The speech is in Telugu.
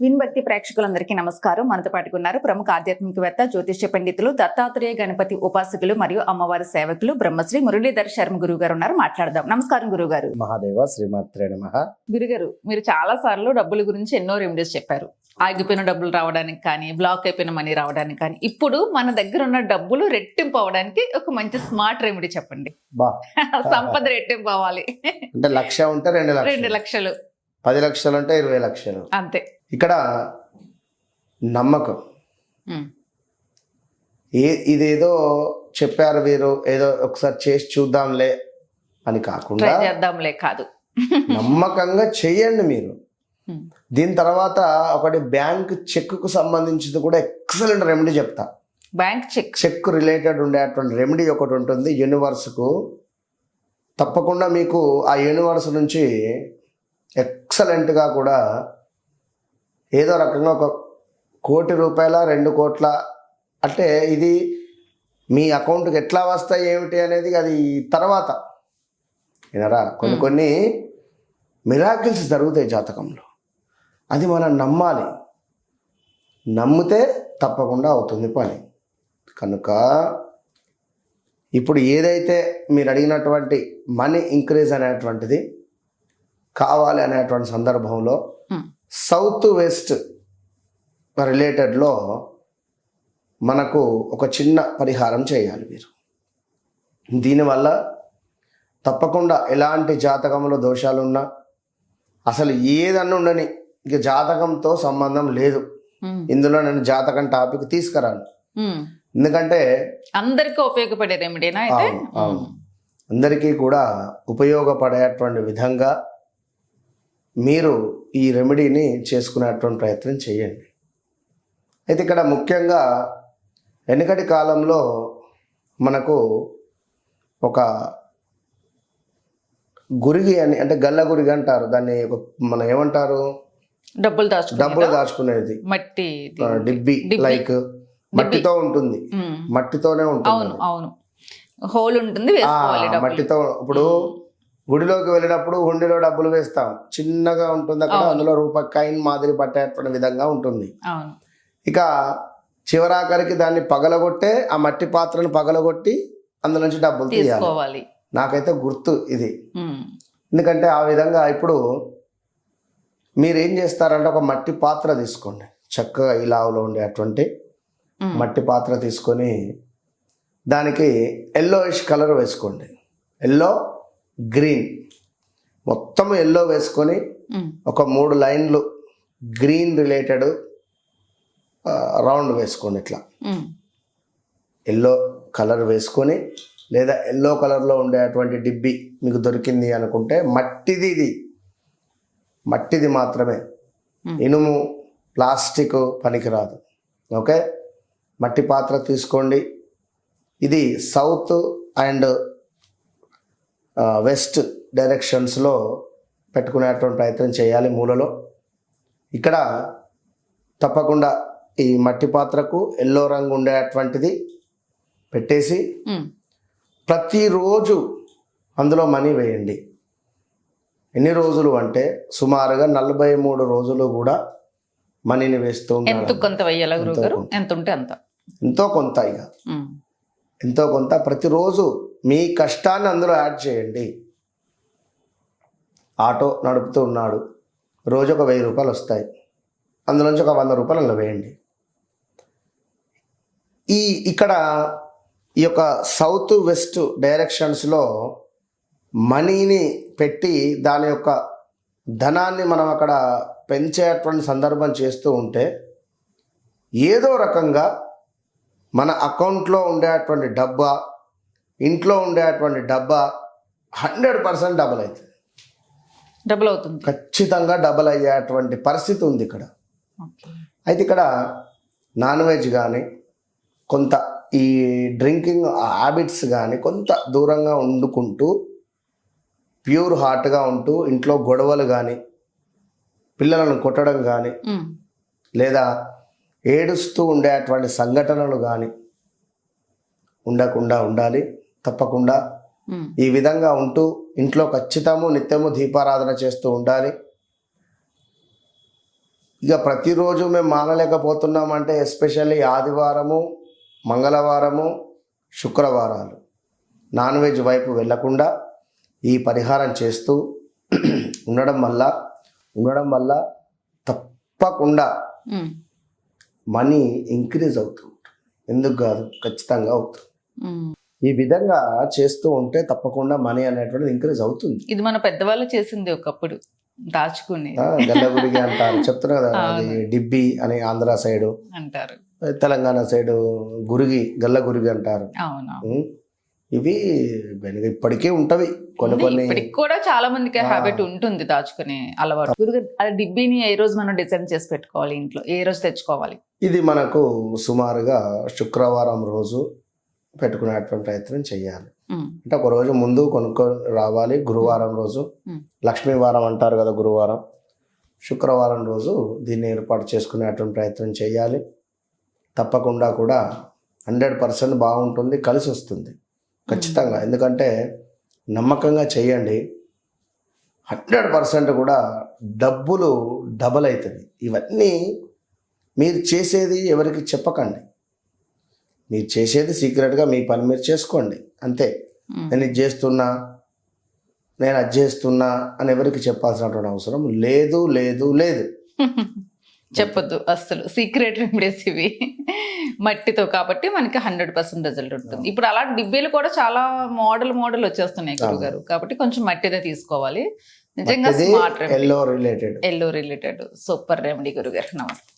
విన్బక్తి ప్రేక్షకులందరికీ నమస్కారం. మనతో పాటుకున్నారు ప్రముఖ ఆధ్యాత్మికవేత్త జ్యోతిష్య పండితులు దత్తాత్రేయ గణపతి ఉపాసకులు మరియు అమ్మవారి సేవకులు బ్రహ్మశ్రీ మురళీధర్ శర్మ గురువు గారు ఉన్నారు. మాట్లాడదాం. నమస్కారం గురువు గారు మహాదేవ శ్రీమాత్రే నమ. గురుగారు మీరు చాలా సార్లు డబ్బుల గురించి ఎన్నో రెమెడీస్ చెప్పారు. ఆగిపోయిన డబ్బులు రావడానికి కానీ బ్లాక్ అయిపోయిన మనీ రావడానికి కానీ ఇప్పుడు మన దగ్గర ఉన్న డబ్బులు రెట్టింపు అవడానికి ఒక మంచి స్మార్ట్ రెమెడీ చెప్పండి. సంపద రెట్టింపు అవ్వాలి. అంటే లక్ష ఉంటే రెండు లక్షలు. పది లక్షలు అంటే ఇరవై లక్షలు. అంతే. ఇక్కడ నమ్మకం. ఉమ్, ఏ ఇదేదో చెప్పారు వీరు ఏదో ఒకసారి చేసి చూద్దాంలే అని కాకుండా చేద్దాంలే కాదు. నమ్మకంగా చెయ్యండి మీరు. ఉమ్, దీని తర్వాత ఒకటి బ్యాంక్ చెక్కు సంబంధించింది కూడా ఎక్సలెంట్ రెమెడీ చెప్తా. Bank cheque. చెక్ రిలేటెడ్ ఉండేటువంటి రెమెడీ ఒకటి ఉంటుంది యూనివర్స్కు. తప్పకుండా మీకు ఆ యూనివర్స్ నుంచి ఎక్సలెంట్గా కూడా ఏదో రకంగా ఒక కోటి రూపాయల రెండు కోట్ల. అంటే ఇది మీ అకౌంట్కి ఎట్లా వస్తాయి ఏమిటి అనేది అది తర్వాత. వినరా? కొన్ని. కొన్ని మిరాకిల్స్ జరుగుతాయి జాతకంలో. అది మనం నమ్మాలి. నమ్మితే తప్పకుండా అవుతుంది పని. కనుక ఇప్పుడు ఏదైతే మీరు అడిగినటువంటి మనీ ఇంక్రీజ్ అనేటువంటిది కావాలి అనేటువంటి సందర్భంలో సౌత్ వెస్ట్ రిలేటెడ్లో మనకు ఒక చిన్న పరిహారం చేయాలి మీరు. దీనివల్ల తప్పకుండా ఎలాంటి జాతకంలో దోషాలున్నా అసలు ఏదన్నా ఉండని ఇక జాతకంతో సంబంధం లేదు. ఇందులో నేను జాతకం టాపిక్ తీసుకురాను. ఎందుకంటే అందరికీ ఉపయోగపడే రెమెడీనా. అందరికీ కూడా ఉపయోగపడేటువంటి విధంగా మీరు ఈ రెమెడీని చేసుకునేటువంటి ప్రయత్నం చేయండి. అయితే ఇక్కడ ముఖ్యంగా వెనుకటి కాలంలో మనకు ఒక గురిగి అని అంటే గల్ల గురిగి అంటారు. దాన్ని ఒక మనం ఏమంటారు? డబ్బులు దాచుకుంటా డబ్బులు దాచుకునేది. మట్టి డిబ్బి. లైక్ మట్టితో ఉంటుంది. మట్టితోనే ఉంటుంది. అవును అవును. హోల్ ఉంటుంది మట్టితో ఇప్పుడు గుడిలోకి వెళ్ళినప్పుడు హుండీలో డబ్బులు వేస్తాం. చిన్నగా ఉంటుంది అక్కడ. అందులో రూపాయి కాయిన్ మాదిరి పట్టేటువంటి విధంగా ఉంటుంది. ఇక చివరాఖరికి దాన్ని పగలగొట్టే ఆ మట్టి పాత్రను పగలగొట్టి అందులో నుంచి డబ్బులు తీయాలి. తీసుకోవాలి. నాకైతే గుర్తు ఇది. ఎందుకంటే ఆ విధంగా ఇప్పుడు మీరు ఏం చేస్తారంటే ఒక మట్టి పాత్ర తీసుకోండి. చక్కగా ఇలావులో ఉండేటువంటి మట్టి పాత్ర తీసుకొని దానికి ఎల్లోయిష్ కలర్ వేసుకోండి. Yellow green. మొత్తం ఎల్లో వేసుకొని ఒక మూడు లైన్లు గ్రీన్ రిలేటెడ్ రౌండ్ వేసుకోండి ఇట్లా. ఎల్లో కలర్ వేసుకొని లేదా ఎల్లో కలర్లో ఉండేటువంటి డిబ్బి మీకు దొరికింది అనుకుంటే మట్టిది ఇది. మట్టిది మాత్రమే. ఇనుము ప్లాస్టిక్ పనికిరాదు. ఓకే? మట్టి పాత్ర తీసుకోండి. ఇది సౌత్ అండ్ వెస్ట్ డైరెక్షన్స్లో పెట్టుకునేటువంటి ప్రయత్నం చేయాలి మూలలో. ఇక్కడ తప్పకుండా ఈ మట్టి పాత్రకు ఎల్లో రంగు ఉండేటువంటిది పెట్టేసి ఉమ్, ప్రతిరోజు అందులో మనీ వేయండి. ఎన్ని రోజులు అంటే సుమారుగా నలభై మూడు రోజులు కూడా మనీని వేస్తూ ఎంత ఉండాలి కొంత వెయ్యాల గురువు గారు? కొంత. ఎంత ఉంటే అంత. ఎంతో కొంత ఇక. ఉమ్, ఎంతో కొంత ప్రతిరోజు మీ కష్టాన్ని అందులో యాడ్ చేయండి. ఆటో నడుపుతూ ఉన్నాడు. రోజు ఒక వెయ్యి రూపాయలు వస్తాయి. అందులోంచి ఒక వంద రూపాయలు అందులో వేయండి. ఈ ఇక్కడ ఈ యొక్క సౌత్ వెస్ట్ డైరెక్షన్స్లో మనీని పెట్టి దాని యొక్క ధనాన్ని మనం అక్కడ పెంచేటువంటి సందర్భం చేస్తూ ఉంటే ఏదో రకంగా మన అకౌంట్లో ఉండేటువంటి డబ్బా ఇంట్లో ఉండేటువంటి డబ్బా హండ్రెడ్ పర్సెంట్ డబల్ అవుతుంది. డబుల్ అవుతుంది. ఖచ్చితంగా డబల్ అయ్యేటువంటి పరిస్థితి ఉంది ఇక్కడ. అయితే ఇక్కడ నాన్ వెజ్ కానీ కొంత ఈ డ్రింకింగ్ హ్యాబిట్స్ కానీ కొంత దూరంగా వండుకుంటూ ప్యూర్ హార్ట్గా ఉంటూ ఇంట్లో గొడవలు కానీ పిల్లలను కొట్టడం కానీ లేదా ఏడుస్తూ ఉండేటువంటి సంఘటనలు కానీ ఉండకుండా ఉండాలి. తప్పకుండా ఈ విధంగా ఉంటూ ఇంట్లో ఖచ్చితము నిత్యము దీపారాధన చేస్తూ ఉండాలి. ఇక ప్రతిరోజు మేము మానలేకపోతున్నామంటే ఎస్పెషల్లీ ఆదివారము మంగళవారము శుక్రవారాలు. నాన్ వెజ్ వైపు వెళ్ళకుండా ఈ పరిహారం చేస్తూ ఉండడం వల్ల ఉండడం వల్ల తప్పకుండా మనీ ఇంక్రీజ్ అవుతుంది ఎందుకు కాదు? ఖచ్చితంగా అవుతుంది. ఈ విధంగా చేస్తూ ఉంటే తప్పకుండా మనీ అనేటువంటిది ఇంక్రీజ్ అవుతుంది. ఇది మన పెద్దవాళ్ళు చేసింది ఒకప్పుడు దాచుకుని. ఆ, గల్లగురిగి అంటారు. చెప్తున్నా కదా అది డిబ్బి అని ఆంధ్ర సైడు అంటారు. తెలంగాణ సైడు గురిగి గల్ల గురిగి అంటారు? ఇవి ఇప్పటికీ ఉంటవి. కొన్ని కొన్ని కూడా చాలా మందికి హ్యాబిట్ ఉంటుంది దాచుకునే అలవాటు. ఆ డిబ్బీని ఏ రోజు మనం డిజైన్ చేసి పెట్టుకోవాలి ఇంట్లో? ఏ రోజు తెచ్చుకోవాలి? ఇది మనకు సుమారుగా శుక్రవారం రోజు పెట్టుకునేటువంటి ప్రయత్నం చేయాలి. అంటే ఒక రోజు ముందు కొనుక్కొని రావాలి. గురువారం రోజు. లక్ష్మీవారం అంటారు కదా గురువారం. శుక్రవారం రోజు దీన్ని ఏర్పాటు చేసుకునేటువంటి ప్రయత్నం చేయాలి. తప్పకుండా కూడా హండ్రెడ్ పర్సెంట్ బాగుంటుంది కలిసి వస్తుంది. ఖచ్చితంగా. ఎందుకంటే నమ్మకంగా చేయండి. హండ్రెడ్ పర్సెంట్ కూడా డబ్బులు డబల్ అవుతుంది. ఇవన్నీ మీరు చేసేది ఎవరికి చెప్పకండి. మీరు చేసేది సీక్రెట్గా మీ పని మీరు చేసుకోండి. అంతే. నేను ఇది చేస్తున్నా నేను అది చేస్తున్నా అని ఎవరికి చెప్పాల్సినటువంటి అవసరం లేదు లేదు లేదు. చెప్పొద్దు అస్సలు. సీక్రెట్ రెమెడీస్ ఇవి. మట్టితో కాబట్టి మనకి హండ్రెడ్ పర్సెంట్ రిజల్ట్ ఉంటుంది. ఇప్పుడు అలాంటి డిబ్బీలు కూడా చాలా మోడల్ మోడల్ వచ్చేస్తున్నాయి గురుగారు. కాబట్టి కొంచెం మట్టిదే తీసుకోవాలి. నిజంగా smart remedy yellow related yellow related super remedy గురుగారు. నమస్తే.